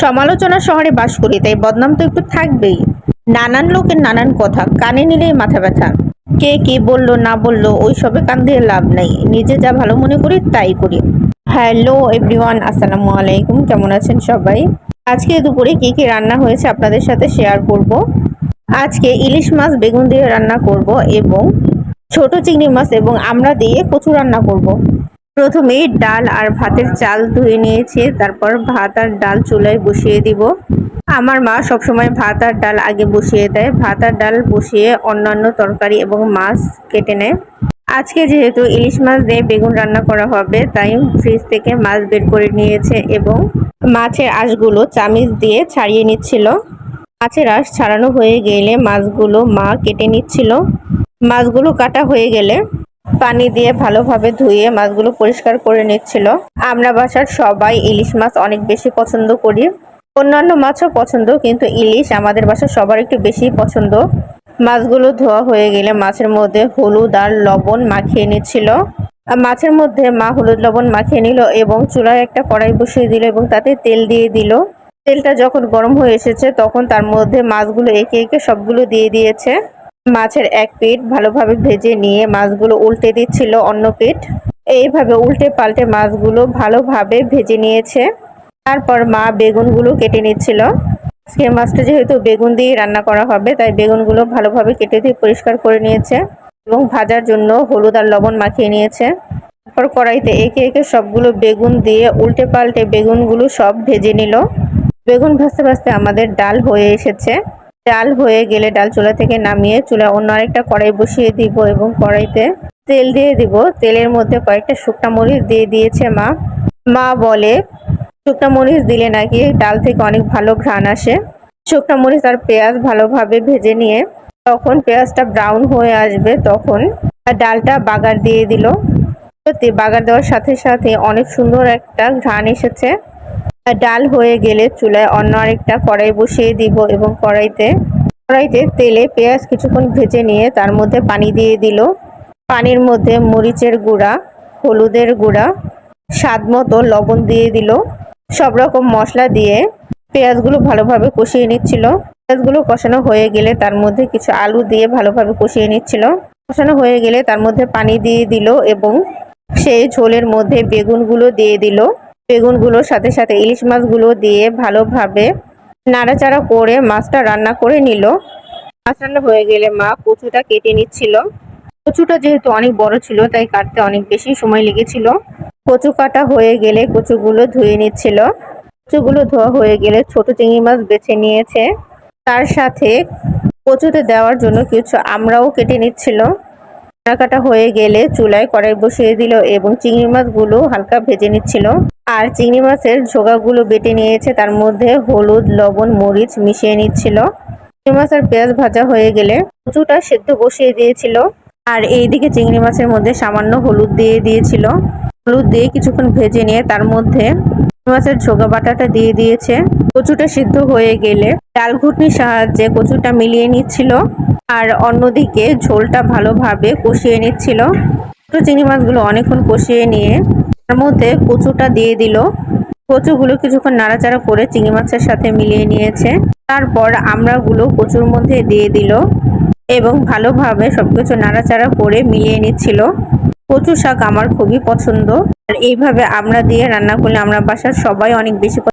সমালোচনা শহরে বাস করি, তাই বদনাম তো একটু থাকবেই। নানান লোকের নানান কথা, কানে নিলেই মাথা ব্যথা। কে কে বলল, না বলল, ওইসবে কান দিয়ে লাভ নাই। নিজে যা ভালো মনে করি, তাই করি। হ্যালো এভরিওয়ান, আসসালামু আলাইকুম, কেমন আছেন সবাই? আজকে দুপুরে কি কি রান্না হয়েছে আপনাদের সাথে শেয়ার করব? আজকে ইলিশ মাছ বেগুন দিয়ে রান্না করব এবং ছোট চিংড়ি মাছ এবং আমরা দিয়ে কচু রান্না করব। প্রথমে ডাল আর ভাতের চাল ধুয়ে নিয়েছে, তারপর ভাত আর ডাল চুলায় বসিয়ে দিব। আমার মা সবসময় ভাত আর ডাল আগে বসিয়ে দেয়। ভাত আর ডাল বসিয়ে অন্যান্য তরকারি এবং মাছ কেটে নেয়। আজকে যেহেতু ইলিশ মাছ দিয়ে বেগুন রান্না করা হবে, তাই ফ্রিজ থেকে মাছ বের করে নিয়েছে এবং মাছের আঁশগুলো চামিচ দিয়ে ছাড়িয়ে নিচ্ছিল। মাছের আঁশ ছাড়ানো হয়ে গেলে মাছগুলো মা কেটে নিচ্ছিল। মাছগুলো কাটা হয়ে গেলে পানি দিয়ে ভালোভাবে ধুয়ে মাছগুলো পরিষ্কার করে নিচ্ছিল। আমরা বাসার সবাই ইলিশ মাছ অনেক বেশি পছন্দ করি। অন্যান্য মাছও পছন্দ, কিন্তু ইলিশ আমাদের বাসার সবার একটু বেশি পছন্দ। মাছগুলো ধোয়া হয়ে গেলে মাছের মধ্যে হলুদ আর লবণ মাখিয়ে নিচ্ছিল। মাছের মধ্যে মা হলুদ লবণ মাখিয়ে নিল এবং চুলায় একটা কড়াই বসিয়ে দিল এবং তাতে তেল দিয়ে দিল। তেলটা যখন গরম হয়ে এসেছে, তখন তার মধ্যে মাছগুলো একে একে সবগুলো দিয়ে দিয়েছে। মাছের এক পিঠ ভালোভাবে ভেজে নিয়ে মাছগুলো উল্টে দিচ্ছিল অন্য পিঠ। এইভাবে উল্টে পাল্টে মাছগুলো ভালোভাবে ভেজে নিয়েছে। তারপর মা বেগুনগুলো কেটে নিচ্ছিল। আজকে মাছটা যেহেতু বেগুন দিয়ে রান্না করা হবে, তাই বেগুনগুলো ভালোভাবে কেটে দিয়ে পরিষ্কার করে নিয়েছে এবং ভাজার জন্য হলুদ আর লবণ মাখিয়ে নিয়েছে। তারপর কড়াইতে একে একে সবগুলো বেগুন দিয়ে উল্টে পাল্টে বেগুনগুলো সব ভেজে নিল। বেগুন ভাজতে ভাজতে আমাদের ডাল হয়ে এসেছে। ডাল হয়ে গেলে ডাল চুলা থেকে নামিয়ে চুলা অন্য আরেকটা কড়াই বসিয়ে দিব এবং কড়াইতে তেল দিয়ে দিব। তেলের মধ্যে কয়েকটা শুকনা মরিচ দিয়ে দিয়েছে মা। মা বলে, শুকনা মরিচ দিলে নাকি ডাল থেকে অনেক ভালো ঘ্রাণ আসে। শুকনা মরিচ আর পেঁয়াজ ভালোভাবে ভেজে নিয়ে তখন পেঁয়াজটা ব্রাউন হয়ে আসবে তখন ডালটা বাগার দিয়ে দিল। সত্যি, বাগার দেওয়ার সাথে সাথে অনেক সুন্দর একটা ঘ্রাণ এসেছে। ডাল হয়ে গেলে চুলায় অন্য আরেকটা কড়াই বসিয়ে দিব এবং কড়াইতে কড়াইতে তেলে পেঁয়াজ কিছুক্ষণ ভেজে নিয়ে তার মধ্যে পানি দিয়ে দিল। পানির মধ্যে মরিচের গুঁড়া, হলুদের গুঁড়া, স্বাদ মতো লবণ দিয়ে দিল। সব রকম মশলা দিয়ে পেঁয়াজগুলো ভালোভাবে কষিয়ে নিচ্ছিল। পেঁয়াজগুলো কষানো হয়ে গেলে তার মধ্যে কিছু আলু দিয়ে ভালোভাবে কষিয়ে নিচ্ছিল। কষানো হয়ে গেলে তার মধ্যে পানি দিয়ে দিল এবং সেই ঝোলের মধ্যে বেগুনগুলো দিয়ে দিল। বেগুনগুলোর সাথে সাথে ইলিশ মাছগুলো দিয়ে ভালোভাবে নাড়াচাড়া করে মাছটা রান্না করে নিল। মাছ রান্না হয়ে গেলে মা কচুটা কেটে নিচ্ছিল। কচুটা যেহেতু অনেক বড় ছিল, তাই কাটতে অনেক বেশি সময় লেগেছিল। কচু কাটা হয়ে গেলে কচুগুলো ধুয়ে নিচ্ছিল। কচুগুলো ধোয়া হয়ে গেলে ছোট চিংড়ি মাছ বেছে নিয়েছে। তার সাথে কচুতে দেওয়ার জন্য কিছু আমরাও কেটে নিচ্ছিল। রান্না কাটা হয়ে গেলে চুলায় কড়াই বসিয়ে দিল এবং চিংড়ি মাছগুলো হালকা ভেজে নিচ্ছিল। আর চিংড়ি মাছের ঝোগাগুলো বেটে নিয়েছে, তার মধ্যে হলুদ, লবণ, মরিচ মিশিয়ে নিচ্ছিল। চিংড়ি মাছ আর পেঁয়াজ ভাজা হয়ে গেলে কচুটা সেদ্ধ বসিয়ে দিয়েছিল। আর এইদিকে চিংড়ি মাছের মধ্যে সামান্য হলুদ দিয়ে দিয়েছিল। হলুদ দিয়ে কিছুক্ষণ ভেজে নিয়ে তার মধ্যে মাছের ঝোগা বাটাটা দিয়ে দিয়েছে। কচুটা সিদ্ধ হয়ে গেলে ডাল ঘুটনির সাহায্যে কচুটা মিলিয়ে নিচ্ছিল আর অন্যদিকে ঝোলটা ভালোভাবে কষিয়ে নিচ্ছিল। ছোটো চিংড়ি মাছগুলো অনেকক্ষণ কষিয়ে নিয়ে তার মধ্যে কচুটা দিয়ে দিল। কচুগুলো কিছুক্ষণ নাড়াচাড়া করে চিংড়ি মাছের সাথে মিলিয়ে নিয়েছে। তারপর আমড়াগুলো কচুর মধ্যে দিয়ে দিল এবং ভালোভাবে সবকিছু নাড়াচাড়া করে মিলিয়ে নিচ্ছিল। কচু শাক আমার খুবই পছন্দ। আর এইভাবে আমরা দিয়ে রান্না করলে আমরা বাসার সবাই অনেক বেশি